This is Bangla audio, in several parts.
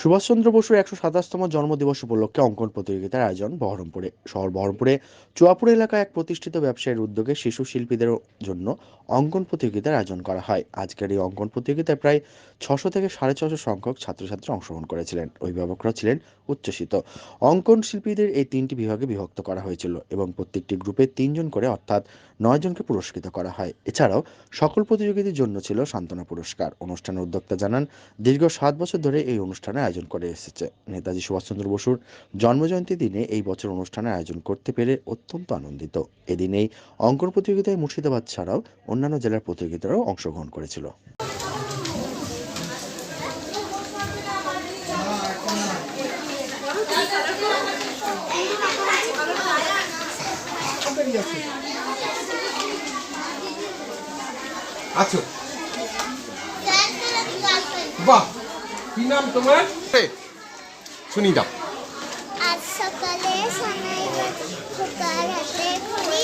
সুভাষচন্দ্র বসুর একশো সাতাশতম জন্মদিবস উপলক্ষে অঙ্কন প্রতিযোগিতার আয়োজন বহরমপুরে। শহর বহরমপুরে চুয়াপুর এলাকায় এক প্রতিষ্ঠিত ব্যবসায়ীর উদ্যোগে শিশু শিল্পীদের জন্য অঙ্কন প্রতিযোগিতার আয়োজন করা হয়। আজকের এই অঙ্কন প্রতিযোগিতায় প্রায় ছশো থেকে সাড়ে ছশো সংখ্যক ছাত্রছাত্রী অংশগ্রহণ করেছিলেন। অভিভাবকরা ছিলেন উচ্ছ্বসিত। অঙ্কন শিল্পীদের এই তিনটি বিভাগে বিভক্ত করা হয়েছিল এবং প্রত্যেকটি গ্রুপে তিনজন করে অর্থাৎ নয় জনকে পুরস্কৃত করা হয়। এছাড়াও সকল প্রতিযোগীদের জন্য ছিল সান্ত্বনা পুরস্কার। অনুষ্ঠানের উদ্যোক্তা জানান, দীর্ঘ সাত বছর ধরে এই অনুষ্ঠানের আয়োজন করে এসেছে। নেতাজি সুভাষচন্দ্র বসুর জন্মজয়ন্তী দিনে এই বছর অনুষ্ঠানের আয়োজন করতে পেরে অত্যন্ত আনন্দিত। এদিন এই অঙ্কন প্রতিযোগিতায় মুর্শিদাবাদ ছাড়াও অন্যান্য জেলার প্রতিযোগিতারাও অংশগ্রহণ করেছিল। আছো বাহ! কি নাম তোমার? শুনি দাও আজ সকালে সানাই খোকার হাতে খড়ি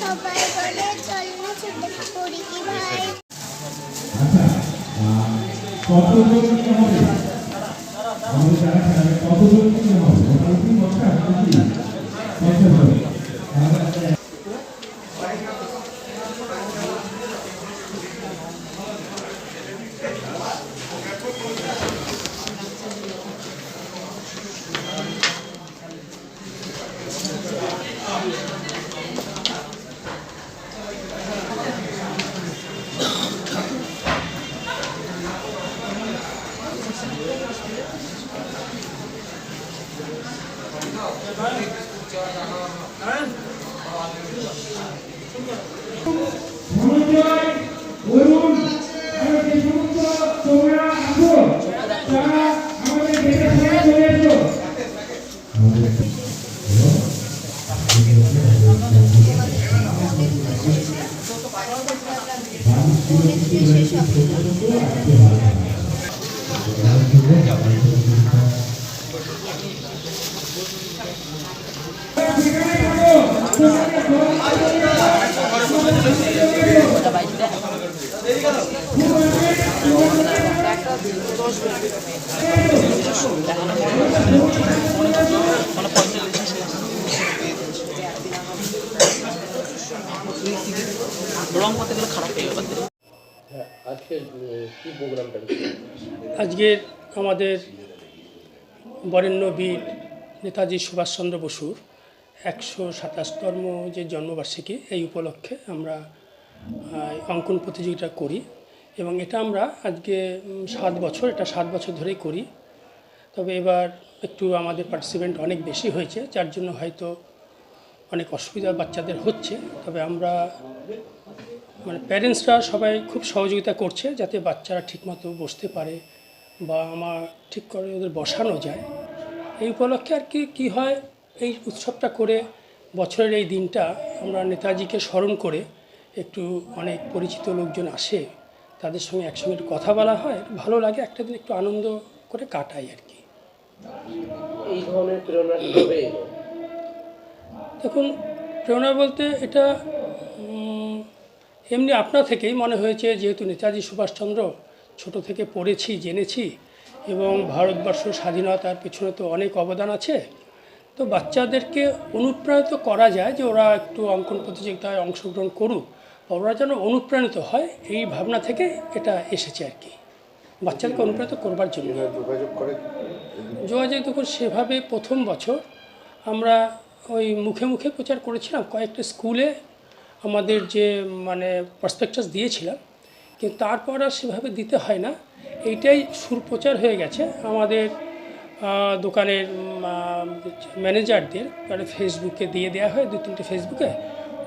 সবাই বলে চল না ছুটে পড়ি কি ভাই। কতজন কি হবে? আমাদের যারা খেলাবে কতজন কি হবে? ওটা কি কত হবে? রং করতে গেলে খারাপ হয়ে যাবে আজকের আমাদের বরেণ্য বীর নেতাজি সুভাষচন্দ্র বসুর একশো সাতাশতম যে জন্মবার্ষিকী, এই উপলক্ষে আমরা অঙ্কন প্রতিযোগিতা করি এবং এটা আমরা আজকে সাত বছর, এটা সাত বছর ধরেই করি। তবে এবার একটু আমাদের পার্টিসিপেন্ট অনেক বেশি হয়েছে, যার জন্য হয়তো অনেক অসুবিধা বাচ্চাদের হচ্ছে। তবে আমরা মানে প্যারেন্টসরা সবাই খুব সহযোগিতা করছে যাতে বাচ্চারা ঠিকমতো বসতে পারে বা আমার ঠিক করে ওদের বসানো যায়। এই উপলক্ষে আর কি কী হয় এই উৎসবটা করে বছরের এই দিনটা আমরা নেতাজিকে স্মরণ করে একটু অনেক পরিচিত লোকজন আসে তাদের সঙ্গে একসঙ্গে একটু কথা বলা হয় ভালো লাগে একটা দিন একটু আনন্দ করে কাটাই আর কি। এই ধরনের প্রেরণা দেখুন প্রেরণা বলতে এটা এমনি আপনা থেকেই মনে হয়েছে যেহেতু নেতাজি সুভাষচন্দ্র ছোট থেকে পড়েছি জেনেছি এবং ভারতবর্ষ স্বাধীনতার পিছনে তো অনেক অবদান আছে তো বাচ্চাদেরকে অনুপ্রাণিত করা যায় যে ওরা একটু অঙ্কন প্রতিযোগিতায় অংশগ্রহণ করুক ওরা যেন অনুপ্রাণিত হয় এই ভাবনা থেকে এটা এসেছে আর কি। বাচ্চাদেরকে অনুপ্রাণিত করবার জন্য। যোগাযোগ করে যোগাযোগ দেখুন সেভাবে প্রথম বছর আমরা ওই মুখে মুখে প্রচার করেছিলাম কয়েকটা স্কুলে আমাদের যে মানে প্রসপেক্টাস দিয়েছিলাম কিন্তু তারপর আর সেভাবে দিতে হয় না। এইটাই সুরপ্রচার হয়ে গেছে আমাদের দোকানের ম্যানেজারদের মানে ফেসবুকে দিয়ে দেওয়া হয় দু তিনটে ফেসবুকে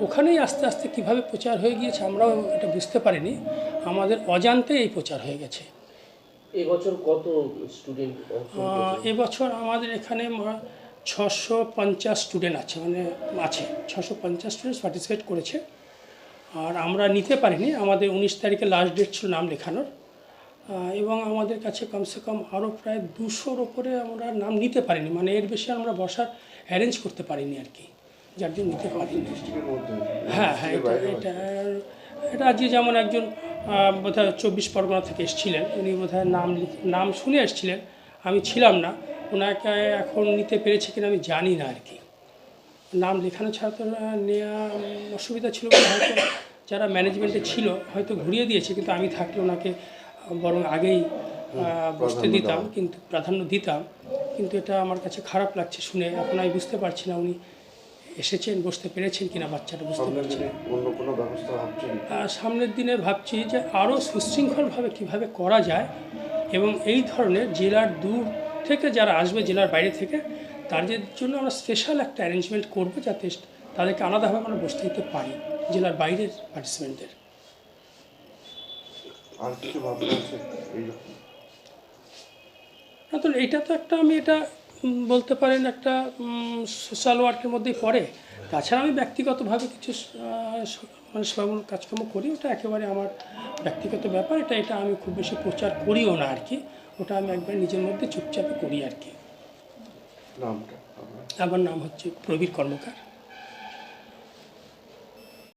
ওখানেই আস্তে আস্তে কীভাবে প্রচার হয়ে গিয়েছে আমরাও এটা বুঝতে পারিনি। আমাদের অজান্তে এই প্রচার হয়ে গেছে। এবছর কত স্টুডেন্ট এবছর আমাদের এখানে ছশো পঞ্চাশ স্টুডেন্ট আছে মানে আছে, ছশো পঞ্চাশ স্টুডেন্ট পার্টিসিপেট করেছে। আর আমরা নিতে পারিনি, আমাদের উনিশ তারিখে লাস্ট ডেট ছিল নাম লেখানোর। এবং আমাদের কাছে কমসে কম আরও প্রায় দুশোর ওপরে আমরা নাম নিতে পারিনি মানে এর বেশি আমরা বসার অ্যারেঞ্জ করতে পারিনি আর কি, যার জন্য নিতে পারিনি। হ্যাঁ হ্যাঁ এটা এটা এটা আজকে যেমন একজন বোধহয় চব্বিশ পরগনা থেকে এসেছিলেন, উনি বোধহয় নাম নাম শুনে এসেছিলেন, আমি ছিলাম না। ওনাকে এখন নিতে পেরেছে কিনা আমি জানি না আর কি। নাম লেখানো ছাড়া তো নেওয়া অসুবিধা ছিল হয়তো যারা ম্যানেজমেন্টে ছিল হয়তো ঘুরিয়ে দিয়েছে কিন্তু আমি থাকলে ওনাকে বরং আগেই বসতে দিতাম কিন্তু প্রাধান্য দিতাম। কিন্তু এটা আমার কাছে খারাপ লাগছে শুনে এখন আমি বুঝতে পারছি না উনি এসেছেন বসতে পেরেছেন কিনা বাচ্চাটা বুঝতে পারছি না। অন্য কোনো ব্যবস্থা ভাবছেন? আর সামনের দিনে ভাবছি যে আরও সুশৃঙ্খলভাবে কীভাবে করা যায় এবং এই ধরনের জেলার দূর থেকে যারা আসবে জেলার বাইরে থেকে তাদের জন্য আমরা স্পেশাল একটা অ্যারেঞ্জমেন্ট করব যাতে তাদেরকে আলাদাভাবে আমরা বসতে দিতে পারি জেলার বাইরের পার্টিসিপেন্টদের না তো এটা তো একটা আমি এটা বলতে পারেন একটা সোশ্যাল ওয়ার্কের মধ্যেই পড়ে। তাছাড়া আমি ব্যক্তিগতভাবে কিছু মানে সেবামূলক কাজকর্ম করি ওটা একেবারে আমার ব্যক্তিগত ব্যাপার এটা এটা আমি খুব বেশি প্রচার করিও না আর কি ওটা আমি একবার নিজের মধ্যে চুপচাপে করি আর কি। নামটা? আমার নাম হচ্ছে প্রবীর কর্মকার।